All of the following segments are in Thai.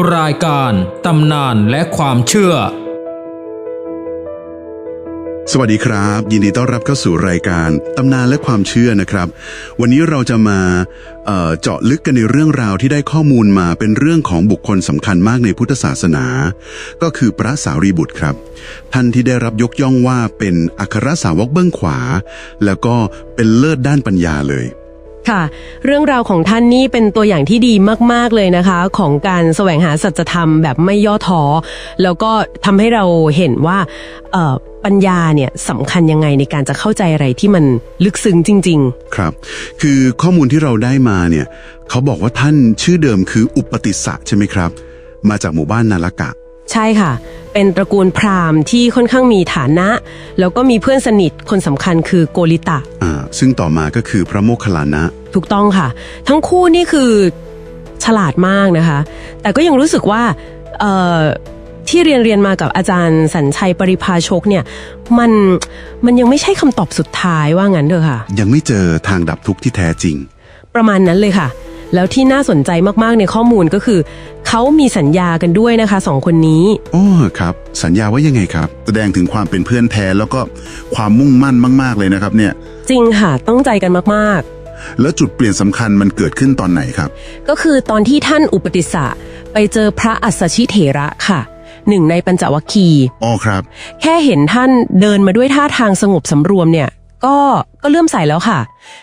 รายการตำนานและความเชื่อ สวัสดีครับ ยินดีต้อนรับเข้าสู่รายการตำนานและความเชื่อนะครับ วันนี้เราจะมาเอ่อเจาะลึกกันในเรื่องราวที่ได้ข้อมูลมาเป็นเรื่องของบุคคลสำคัญมากในพุทธศาสนา ก็คือพระสารีบุตรครับ ท่านที่ได้รับยกย่องว่าเป็นอัครสาวกเบื้องขวา แล้วก็เป็นเลิศด้านปัญญาเลย ค่ะ เรื่องราวของท่านนี่เป็นตัวอย่างที่ดีมาก ๆ เลยนะคะ ของการแสวงหาสัจธรรมแบบไม่ย่อท้อ แล้วก็ทำให้เราเห็นว่าปัญญาเนี่ยสำคัญยังไงในการจะเข้าใจอะไรที่มันลึกซึ้งจริง ๆ ครับ คือข้อมูลที่เราได้มาเนี่ยเขาบอกว่าท่านชื่อเดิมคืออุปติสสะใช่ไหมครับ มาจากหมู่บ้านนาลกะ ใช่ค่ะ เป็นตระกูลพราหมณ์ที่ค่อนข้างมีฐานะ แล้วก็มีเพื่อนสนิทคนสำคัญคือโกริตะ อ่าซึ่งต่อมาก็คือพระโมคคัลลานะ ถูกต้องค่ะ ทั้งคู่นี่คือฉลาดมากนะคะ แต่ก็ยังรู้สึกว่าเอ่อที่เรียนเรียนมากับอาจารย์สัญชัยปริภาชกเนี่ยมันมันยังไม่ใช่คำตอบสุดท้ายว่างั้นเถอะค่ะ ยังไม่เจอทางดับทุกข์ที่แท้จริง ประมาณนั้นเลยค่ะ แล้วที่น่าสนใจมากๆในข้อมูลก็คือ เขามีสัญญากันด้วยนะคะสองคนนี้โอ้ครับ สัญญาว่ายังไงครับ แสดงถึงความเป็นเพื่อนแท้แล้วก็ความมุ่งมั่นมาก ๆ เลยนะครับเนี่ย จริงค่ะต้องใจกันมากแล้วจุดเปลี่ยนสำคัญมันเกิดขึ้นตอนไหนครับๆก็คือตอนที่ท่านอุปติสสะไปเจอพระอัสสชิเถระค่ะ หนึ่งในปัญจวัคคีย์อ๋อครับ แค่เห็นท่านเดินมาด้วยท่าทางสงบสำรวมเนี่ย ก็ก็เลื่อมใสแล้วค่ะ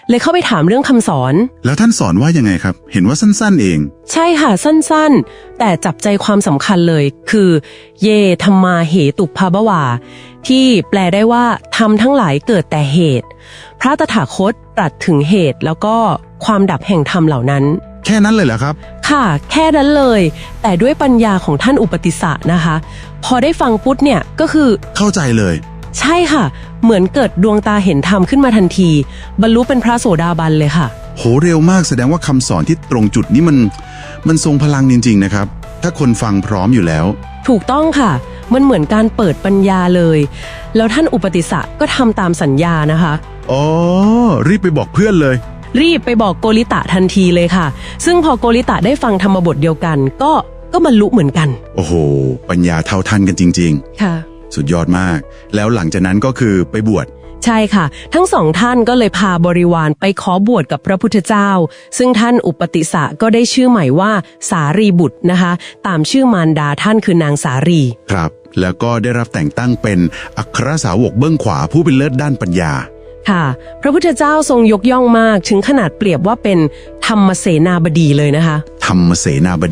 เลยเข้าไปถามเรื่องคำสอน แล้วท่านสอนว่ายังไงครับ เห็นว่าสั้นๆเอง ใช่ค่ะสั้นๆ แต่จับใจความสำคัญเลย คือ เยธรรมาเหตุภาบวา ที่แปลได้ว่าทำทั้งหลายเกิดแต่เหตุ พระตถาคตตรัสถึงเหตุแล้วก็ความดับแห่งธรรมเหล่านั้น แค่นั้นเลยเหรอครับ ค่ะ แค่นั้นเลย แต่ด้วยปัญญาของท่านอุปติสสะนะคะ พอได้ฟังปุ๊บเนี่ยก็คือ เข้าใจเลย ใช่ค่ะ เหมือนเกิดดวงตาเห็นธรรมขึ้นมาทันที บรรลุเป็นพระโสดาบันเลยค่ะ โหเร็วมากแสดงว่าคำสอนที่ตรงจุดนี้มัน มันทรงพลังจริง ๆ นะครับ ถ้าคนฟังพร้อมอยู่แล้ว ถูกต้องค่ะ มันเหมือนการเปิดปัญญาเลย แล้วท่านอุปติสสะก็ทำตามสัญญานะคะ อ๋อ รีบไปบอกเพื่อนเลย รีบไปบอกโกริตะทันทีเลยค่ะ ซึ่งพอโกริตะได้ฟังธรรมบทเดียวกัน ก็ก็บรรลุเหมือนกัน โอ้โห ปัญญาเท่าทันกันจริง ค่ะ ๆ สุดยอดมาก แล้วหลังจากนั้นก็คือไปบวชใช่ค่ะ ทั้งสองท่านก็เลยพาบริวารไปขอบวชกับพระพุทธเจ้า ซึ่งท่านอุปติสสะก็ได้ชื่อใหม่ว่าสารีบุตรนะคะ ตามชื่อมารดาท่านคือนางสารี ครับ แล้วก็ได้รับแต่งตั้งเป็นอัครสาวกเบื้องขวาผู้เป็นเลิศด้านปัญญา ค่ะ พระพุทธเจ้าทรงยกย่องมากถึงขนาดเปรียบว่าเป็นธรรมเสนาบดีเลยนะคะ ธรรมเสนาบดี